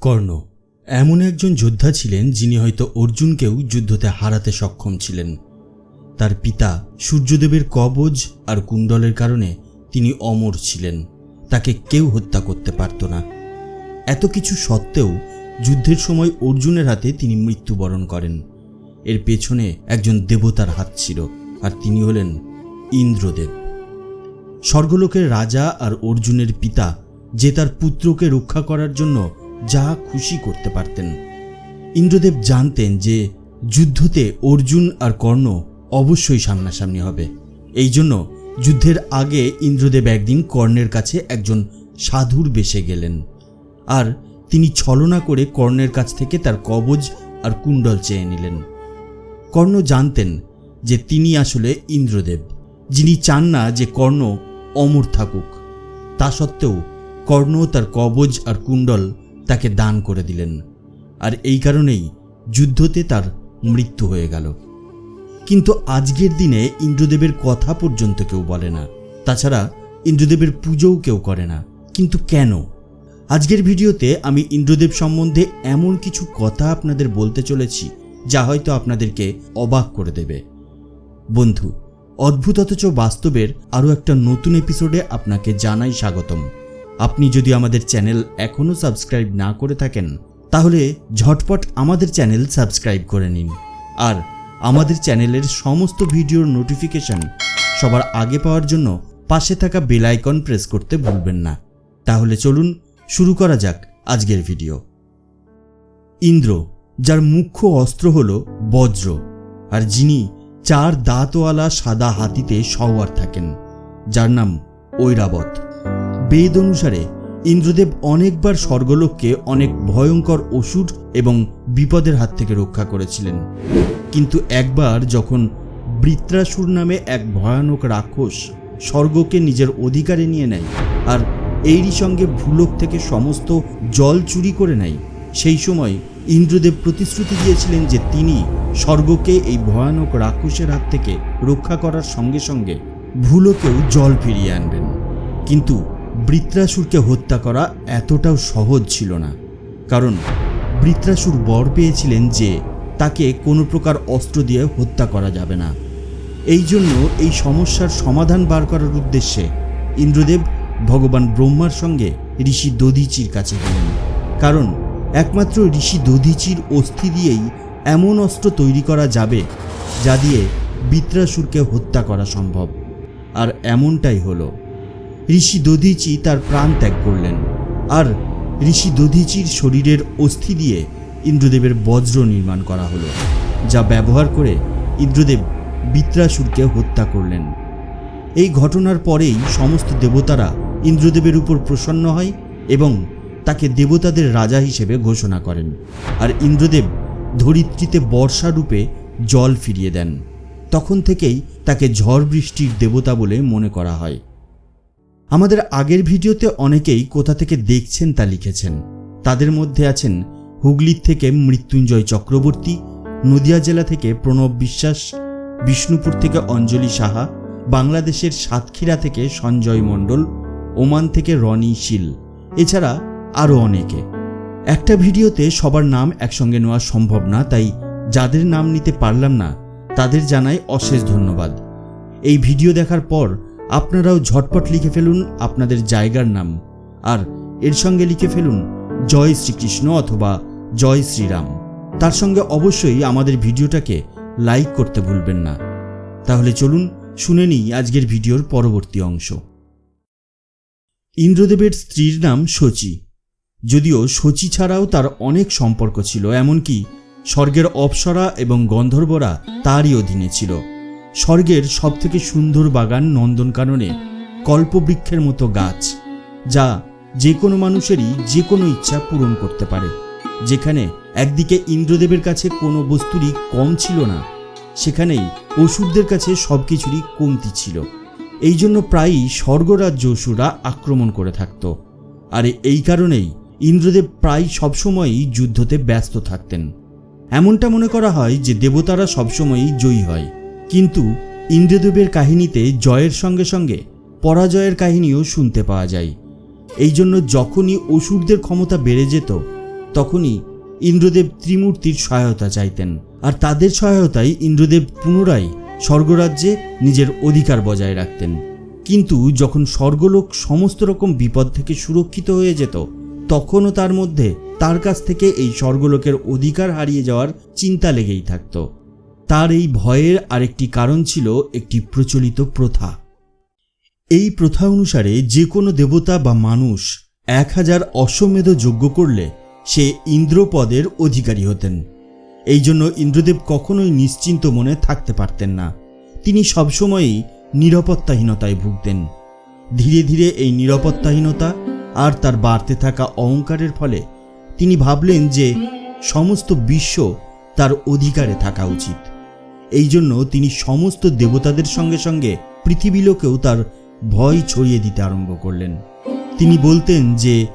কর্ণ, এমন একজন যোদ্ধা ছিলেন যিনি হয়তো অর্জুনকেও যুদ্ধতে হারাতে সক্ষম ছিলেন। তার পিতা সূর্যদেবের কবজ আর কুণ্ডলের কারণে তিনি অমর ছিলেন, তাকে কেউ হত্যা করতে পারত না। এত কিছু সত্ত্বেও যুদ্ধের সময় অর্জুনের হাতে তিনি মৃত্যুবরণ করেন। এর পেছনে একজন দেবতার হাত ছিল আর তিনি হলেন ইন্দ্রদেব। স্বর্গলোকের রাজা আর অর্জুনের পিতা যে তার পুত্রকে রক্ষা করার জন্য যা খুশি করতে পারতেন। ইন্দ্রদেব জানতেন যে যুদ্ধতে অর্জুন আর কর্ণ অবশ্যই সামনাসামনি হবে। এই জন্য যুদ্ধের আগে ইন্দ্রদেব একদিন কর্ণের কাছে একজন সাধুর বেশে গেলেন। আর তিনি ছলনা করে কর্ণের কাছ থেকে তার কবজ আর কুণ্ডল চেয়ে নিলেন। কর্ণ জানতেন যে তিনি আসলে ইন্দ্রদেব, যিনি চান না যে কর্ণ অমর থাকুক। তা সত্ত্বেও কর্ণ তার কবজ আর কুণ্ডল তাকে দান করে দিলেন। আর এই কারণেই যুদ্ধতে তার মৃত্যু হয়ে গেল। কিন্তু আজকের দিনে ইন্দ্রদেবের কথা পর্যন্ত কেউ বলে না। তাছাড়া ইন্দ্রদেবের পুজোও কেউ করে না। কিন্তু কেন? আজকের ভিডিওতে আমি ইন্দ্রদেব সম্বন্ধে এমন কিছু কথা আপনাদের বলতে চলেছি, যা হয়তো আপনাদেরকে অবাক করে দেবে। বন্ধু অদ্ভুত অথচ বাস্তবের আরও একটা নতুন এপিসোডে আপনাকে জানাই স্বাগতম। আপনি যদি আমাদের চ্যানেল এখনও সাবস্ক্রাইব না করে থাকেন, তাহলে ঝটপট আমাদের চ্যানেল সাবস্ক্রাইব করে নিন। আর আমাদের চ্যানেলের সমস্ত ভিডিওর নোটিফিকেশন সবার আগে পাওয়ার জন্য পাশে থাকা বেল আইকন প্রেস করতে ভুলবেন না। তাহলে চলুন শুরু করা যাক আজকের ভিডিও। ইন্দ্র, যার মুখ্য অস্ত্র হল বজ্র, আর যিনি চার দাঁতওয়ালা সাদা হাতিতে সওয়ার থাকেন, যার নাম ঐরাবত। বেদ অনুসারে ইন্দ্রদেব অনেকবার স্বর্গলোককে অনেক ভয়ঙ্কর অসুর এবং বিপদের হাত থেকে রক্ষা করেছিলেন। কিন্তু একবার যখন বৃত্রাসুর নামে এক ভয়ানক রাক্ষস স্বর্গকে নিজের অধিকারে নিয়ে নেয় আর এরই সঙ্গে ভূলোক থেকে সমস্ত জল চুরি করে নেয়, সেই সময় ইন্দ্রদেব প্রতিশ্রুতি দিয়েছিলেন যে তিনি স্বর্গকে এই ভয়ানক রাক্ষসের হাত থেকে রক্ষা করার সঙ্গে সঙ্গে ভূলোকেও জল ফিরিয়ে আনবেন। কিন্তু বৃত্রাসুরকে হত্যা করা এতটাও সহজ ছিল না। কারণ বৃত্রাসুর বর পেয়েছিলেন যে তাকে কোনো প্রকার অস্ত্র দিয়ে হত্যা করা যাবে না। এই জন্য এই সমস্যার সমাধান বার করার উদ্দেশ্যে ইন্দ্রদেব ভগবান ব্রহ্মার সঙ্গে ঋষি দধিচির কাছে গেলেন। কারণ একমাত্র ঋষি দধিচির অস্থি দিয়েই এমন অস্ত্র তৈরি করা যাবে যা দিয়ে বৃত্রাসুরকে হত্যা করা সম্ভব। আর এমনটাই হলো। ঋষি দধিচি তার প্রাণ ত্যাগ করলেন। আর ঋষি দধিচির শরীরের অস্থি দিয়ে ইন্দ্রদেবের বজ্র নির্মাণ করা হলো, যা ব্যবহার করে ইন্দ্রদেব বৃত্রাসুরকে হত্যা করলেন। এই ঘটনার পরেই সমস্ত দেবতারা ইন্দ্রদেবের উপর প্রসন্ন হয় এবং তাকে দেবতাদের রাজা হিসেবে ঘোষণা করেন। আর ইন্দ্রদেব ধরিত্রীতে বর্ষা রূপে জল ফিরিয়ে দেন। তখন থেকেই তাকে ঝড় বৃষ্টির দেবতা বলে মনে করা হয়। আমাদের আগের ভিডিওতে অনেকেই কোথা থেকে দেখছেন তা লিখেছেন। তাদের মধ্যে আছেন হুগলির থেকে মৃত্যুঞ্জয় চক্রবর্তী, নদিয়া জেলা থেকে প্রণব বিশ্বাস, বিষ্ণুপুর থেকে অঞ্জলি সাহা, বাংলাদেশের সাতক্ষীরা থেকে সঞ্জয় মণ্ডল, ওমান থেকে রনি শীল, এছাড়া আরও অনেকে। একটা ভিডিওতে সবার নাম একসঙ্গে নেওয়া সম্ভব না, তাই যাদের নাম নিতে পারলাম না, তাদের জানাই অশেষ ধন্যবাদ। এই ভিডিও দেখার পর আপনারাও ঝটপট লিখে ফেলুন আপনাদের জায়গার নাম। আর এর সঙ্গে লিখে ফেলুন, জয় শ্রীকৃষ্ণ অথবা জয় শ্রীরাম তার সঙ্গে অবশ্যই আমাদের ভিডিওটাকে লাইক করতে ভুলবেন না। তাহলে চলুন শুনে নিই আজকের ভিডিওর পরবর্তী অংশ। ইন্দ্রদেবের স্ত্রীর নাম শচী। যদিও শচী ছাড়াও তার অনেক সম্পর্ক ছিল, এমনকি স্বর্গের অপ্সরা এবং গন্ধর্বরা তারই অধীনে ছিল। স্বর্গের সবথেকে সুন্দর বাগান নন্দনকাননে কল্পবৃক্ষের মতো গাছ, যা যে কোনো মানুষেরই যে কোনো ইচ্ছা পূরণ করতে পারে। যেখানে একদিকে ইন্দ্রদেবের কাছে কোনো বস্তুরই কম ছিল না, সেখানেই অসুরদের কাছে সব কিছুরই কমতি ছিল। এই জন্য প্রায়ই স্বর্গরাজ্য অসুররা আক্রমণ করে থাকত। আর এই কারণেই ইন্দ্রদেব প্রায় সবসময়ই যুদ্ধতে ব্যস্ত থাকতেন। এমনটা মনে করা হয় যে দেবতারা সবসময়ই জয়ী হয়। কিন্তু ইন্দ্রদেবের কাহিনীতে জয়ের সঙ্গে সঙ্গে পরাজয়ের কাহিনীও শুনতে পাওয়া যায়। এই জন্য যখনই অসুরদের ক্ষমতা বেড়ে যেত, তখনই ইন্দ্রদেব ত্রিমূর্তির সহায়তা চাইতেন। আর তাদের সহায়তায় ইন্দ্রদেব পুনরায় স্বর্গরাজ্যে নিজের অধিকার বজায় রাখতেন। কিন্তু যখন স্বর্গলোক সমস্ত রকম বিপদ থেকে সুরক্ষিত হয়ে যেত, তখনও তার মধ্যে তার কাছ থেকে এই স্বর্গলোকের অধিকার হারিয়ে যাওয়ার চিন্তা লেগেই থাকত। তার এই ভয়ের আরেকটি কারণ ছিল একটি প্রচলিত প্রথা। এই প্রথা অনুসারে যে কোনো দেবতা বা মানুষ এক হাজার অশ্বমেধ যজ্ঞ করলে সে ইন্দ্রপদের অধিকারী হতেন। এই জন্য ইন্দ্রদেব কখনোই নিশ্চিন্ত মনে থাকতে পারতেন না। তিনি সবসময়ই নিরাপত্তাহীনতায় ভুগতেন। ধীরে ধীরে এই নিরাপত্তাহীনতা আর তার বাড়তে থাকা অহংকারের ফলে তিনি ভাবলেন যে সমস্ত বিশ্ব তার অধিকারে থাকা উচিত। এই জন্য তিনি সমস্ত দেবতাদের সঙ্গে সঙ্গে পৃথিবীলোকেও তার ভয় ছড়িয়ে দিতে আরম্ভ করলেন। তিনি বলতেন যে,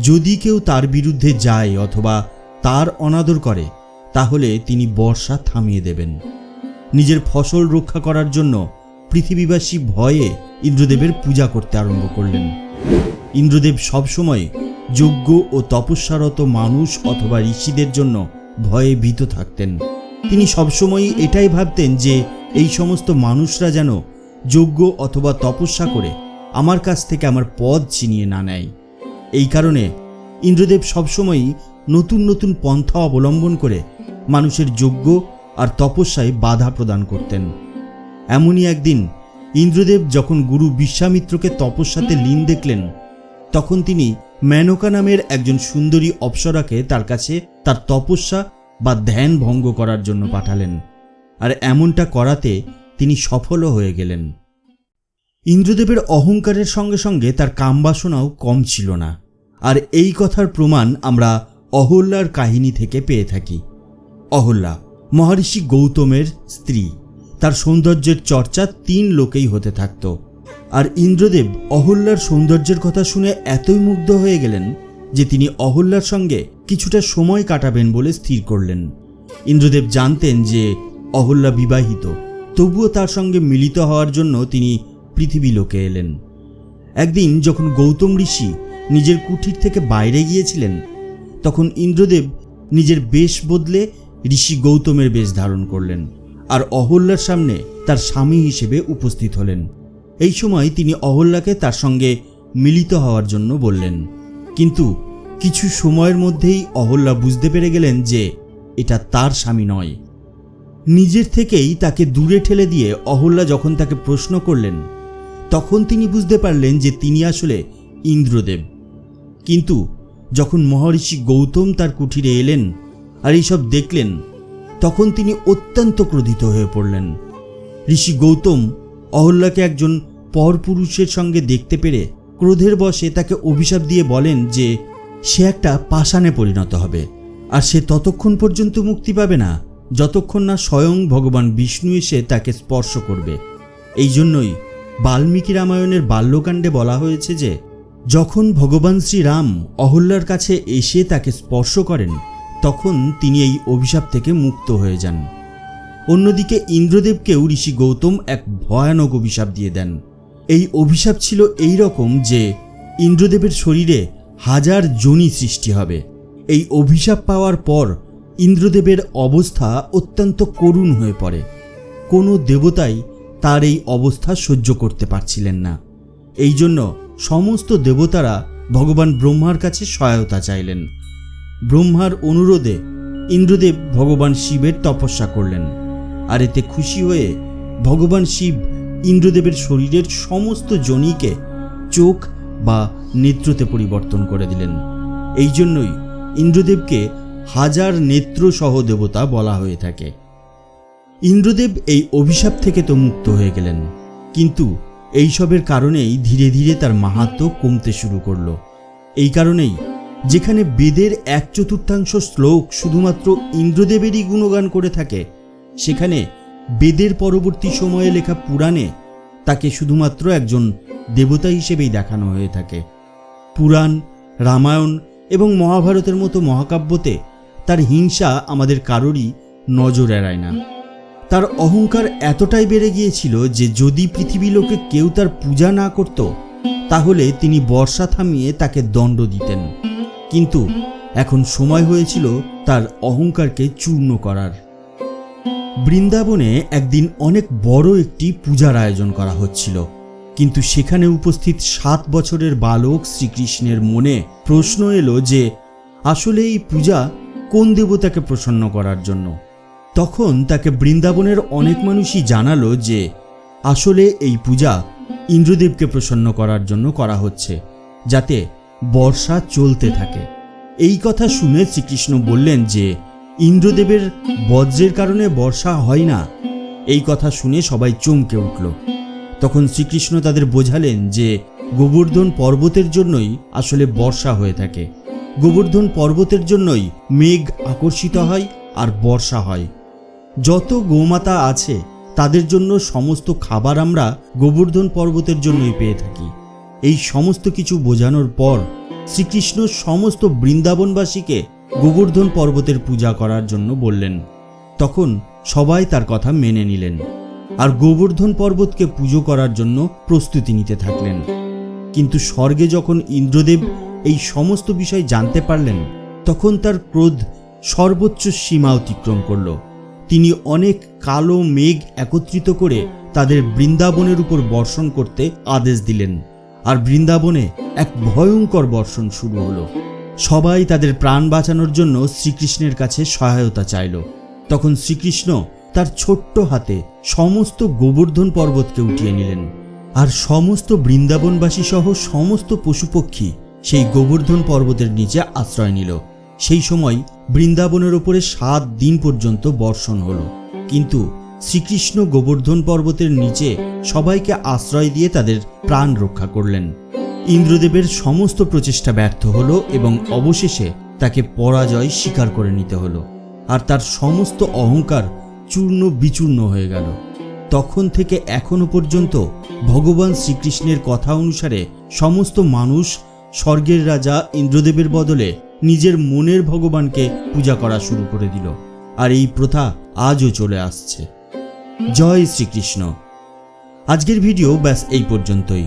যদি কেউ তার বিরুদ্ধে যায় অথবা তার অনাদর করে, তাহলে তিনি বর্ষা থামিয়ে দেবেন। নিজের ফসল রক্ষা করার জন্য পৃথিবীবাসী ভয়ে ইন্দ্রদেবের পূজা করতে আরম্ভ করলেন। ইন্দ্রদেব সবসময় যোগ্য ও তপস্যারত মানুষ অথবা ঋষিদের জন্য ভয়ে ভীত থাকতেন। তিনি সবসময়ই এটাই ভাবতেন যে এই সমস্ত মানুষরা যেন যজ্ঞ অথবা তপস্যা করে আমার কাছ থেকে আমার পদ ছিনিয়ে না নেয়। এই কারণে ইন্দ্রদেব সবসময়ই নতুন নতুন পন্থা অবলম্বন করে মানুষের যোগ্য আর তপস্যায় বাধা প্রদান করতেন। এমনই একদিন ইন্দ্রদেব যখন গুরু বিশ্বামিত্রকে তপস্যাতে লীন দেখলেন, তখন তিনি মেনকা নামের একজন সুন্দরী অপ্সরাকে তার কাছে তার তপস্যা বা ধ্যান ভঙ্গ করার জন্য পাঠালেন। আর এমনটা করাতে তিনি সফলও হয়ে গেলেন। ইন্দ্রদেবের অহংকারের সঙ্গে সঙ্গে তার কামবাসনাও কম ছিল না। আর এই কথার প্রমাণ আমরা অহল্যার কাহিনী থেকে পেয়ে থাকি। অহল্যা মহর্ষি গৌতমের স্ত্রী। তার সৌন্দর্যের চর্চা তিন লোকেই হতে থাকত। আর ইন্দ্রদেব অহল্যার সৌন্দর্যের কথা শুনে এতই মুগ্ধ হয়ে গেলেন যে তিনি অহল্যার সঙ্গে কিছুটা সময় কাটাবেন বলে স্থির করলেন। ইন্দ্রদেব জানতেন যে অহল্যা বিবাহিত, তবুও তার সঙ্গে মিলিত হওয়ার জন্য তিনি পৃথিবী লোকে এলেন। একদিন যখন গৌতম ঋষি নিজের কুঠির থেকে বাইরে গিয়েছিলেন, তখন ইন্দ্রদেব নিজের বেশ বদলে ঋষি গৌতমের বেশ ধারণ করলেন আর অহল্যার সামনে তার স্বামী হিসেবে উপস্থিত হলেন। এই সময় তিনি অহল্যাকে তার সঙ্গে মিলিত হওয়ার জন্য বললেন কিন্তু কিছু সময়ের মধ্যেই অহল্যা বুঝতে পেরে গেলেন যে এটা তার স্বামী নয়। নিজের থেকেই তাকে দূরে ঠেলে দিয়ে অহল্যা যখন তাকে প্রশ্ন করলেন, তখন তিনি বুঝতে পারলেন যে তিনি আসলে ইন্দ্রদেব। কিন্তু যখন মহর্ষি গৌতম তার কুঠিরে এলেন আর এইসব দেখলেন, তখন তিনি অত্যন্ত ক্রোধিত হয়ে পড়লেন। ঋষি গৌতম অহল্যাকে একজন পরপুরুষের সঙ্গে দেখতে পেরে ক্রোধের বশে তাকে অভিশাপ দিয়ে বলেন যে সে একটা পাষাণে পরিণত হবে, আর সে ততক্ষণ পর্যন্ত মুক্তি পাবে না যতক্ষণ না স্বয়ং ভগবান বিষ্ণু এসে তাকে স্পর্শ করবে। এই জন্যই বাল্মীকি রামায়ণের বাল্যকাণ্ডে বলা হয়েছে যে, যখন ভগবান শ্রীরাম অহল্যার কাছে এসে তাকে স্পর্শ করেন, তখন তিনি এই অভিশাপ থেকে মুক্ত হয়ে যান। অন্যদিকে ইন্দ্রদেবকেও ঋষি গৌতম এক ভয়ানক অভিশাপ দিয়ে দেন। এই অভিশাপ ছিল এই রকম যে ইন্দ্রদেবের শরীরে হাজার জনি সৃষ্টি হবে। এই অভিশাপ পাওয়ার পর ইন্দ্রদেবের অবস্থা অত্যন্ত করুণ হয়ে পড়ে। কোনো দেবতাই তার এই অবস্থা সহ্য করতে পারছিলেন না। এই জন্য সমস্ত দেবতারা ভগবান ব্রহ্মার কাছে সহায়তা চাইলেন। ব্রহ্মার অনুরোধে ইন্দ্রদেব ভগবান শিবের তপস্যা করলেন। আর এতে খুশি হয়ে ভগবান শিব ইন্দ্রদেবের শরীরের সমস্ত জনিকে চোখ বা নেত্রতে পরিবর্তন করে দিলেন। এই জন্যই ইন্দ্রদেবকে হাজার নেত্র সহ দেবতা বলা হয়ে থাকে। ইন্দ্রদেব এই অভিশাপ থেকে তো মুক্ত হয়ে গেলেন। কিন্তু এইসবের কারণেই ধীরে ধীরে তার মাহাত্ম কমতে শুরু করল। এই কারণেই যেখানে বেদের এক চতুর্থাংশ শ্লোক শুধুমাত্র ইন্দ্রদেবেরই গুণগান করে থাকে, সেখানে বেদের পরবর্তী সময়ে লেখা পুরাণে তাকে শুধুমাত্র একজন দেবতা হিসেবেই দেখানো হয়ে থাকে। পুরাণ, রামায়ণ এবং মহাভারতের মতো মহাকাব্যতে তার হিংসা আমাদের কারোরই নজর এড়ায় না। তার অহংকার এতটাই বেড়ে গিয়েছিল যে যদি পৃথিবী লোকে কেউ তার পূজা না করত, তাহলে তিনি বর্ষা থামিয়ে তাকে দণ্ড দিতেন। কিন্তু এখন সময় হয়েছিল তার অহংকারকে চূর্ণ করার। বৃন্দাবনে একদিন অনেক বড় একটি পূজার আয়োজন করা হচ্ছিল। কিন্তু সেখানে উপস্থিত সাত বছরের বালক শ্রীকৃষ্ণের মনে প্রশ্ন এলো যে, আসলে এই পূজা কোন দেবতাকে প্রসন্ন করার জন্য? তখন তাকে বৃন্দাবনের অনেক মানুষই জানালো যে, আসলে এই পূজা ইন্দ্রদেবকে প্রসন্ন করার জন্য করা হচ্ছে, যাতে বর্ষা চলতে থাকে। এই কথা শুনে শ্রীকৃষ্ণ বললেন যে ইন্দ্রদেবের বজ্রের কারণে বর্ষা হয় না। এই কথা শুনে সবাই চমকে উঠল। তখন শ্রীকৃষ্ণ তাদের বোঝালেন যে গোবর্ধন পর্বতের জন্যই আসলে বর্ষা হয়ে থাকে। গোবর্ধন পর্বতের জন্যই মেঘ আকর্ষিত হয় আর বর্ষা হয়। যত গোমাতা আছে, তাদের জন্য সমস্ত খাবার আমরা গোবর্ধন পর্বতের জন্যই পেয়ে থাকি। এই সমস্ত কিছু বোঝানোর পর শ্রীকৃষ্ণ সমস্ত বৃন্দাবনবাসীকে গোবর্ধন পর্বতের পূজা করার জন্য বললেন, তখন সবাই তার কথা মেনে নিলেন, আর গোবর্ধন পর্বতকে পুজো করার জন্য প্রস্তুতি নিতে থাকলেন। কিন্তু স্বর্গে যখন ইন্দ্রদেব এই সমস্ত বিষয় জানতে পারলেন, তখন তার ক্রোধ সর্বোচ্চ সীমা অতিক্রম করল। তিনি অনেক কালো মেঘ একত্রিত করে তাদের বৃন্দাবনের উপর বর্ষণ করতে আদেশ দিলেন, আর বৃন্দাবনে এক ভয়ঙ্কর বর্ষণ শুরু হলো। সবাই তাদের প্রাণ বাঁচানোর জন্য শ্রীকৃষ্ণের কাছে সহায়তা চাইল। তখন শ্রীকৃষ্ণ তার ছোট্ট হাতে সমস্ত গোবর্ধন পর্বতকে উঠিয়ে নিলেন। আর সমস্ত বৃন্দাবনবাসী সহ সমস্ত পশুপক্ষী সেই গোবর্ধন পর্বতের নিচে আশ্রয় নিল। সেই সময় বৃন্দাবনের ওপরে সাত দিন পর্যন্ত বর্ষণ হল। কিন্তু শ্রীকৃষ্ণ গোবর্ধন পর্বতের নিচে সবাইকে আশ্রয় দিয়ে তাদের প্রাণ রক্ষা করলেন। ইন্দ্রদেবের সমস্ত প্রচেষ্টা ব্যর্থ হলো এবং অবশেষে তাকে পরাজয় স্বীকার করে নিতে হলো। আর তার সমস্ত অহংকার চূর্ণ বিচূর্ণ হয়ে গেল। তখন থেকে এখনও পর্যন্ত ভগবান শ্রীকৃষ্ণের কথা অনুসারে সমস্ত মানুষ স্বর্গের রাজা ইন্দ্রদেবের বদলে নিজের মনের ভগবানকে পূজা করা শুরু করে দিল। আর এই প্রথা আজও চলে আসছে। জয় শ্রীকৃষ্ণ। আজকের ভিডিও ব্যাস এই পর্যন্তই।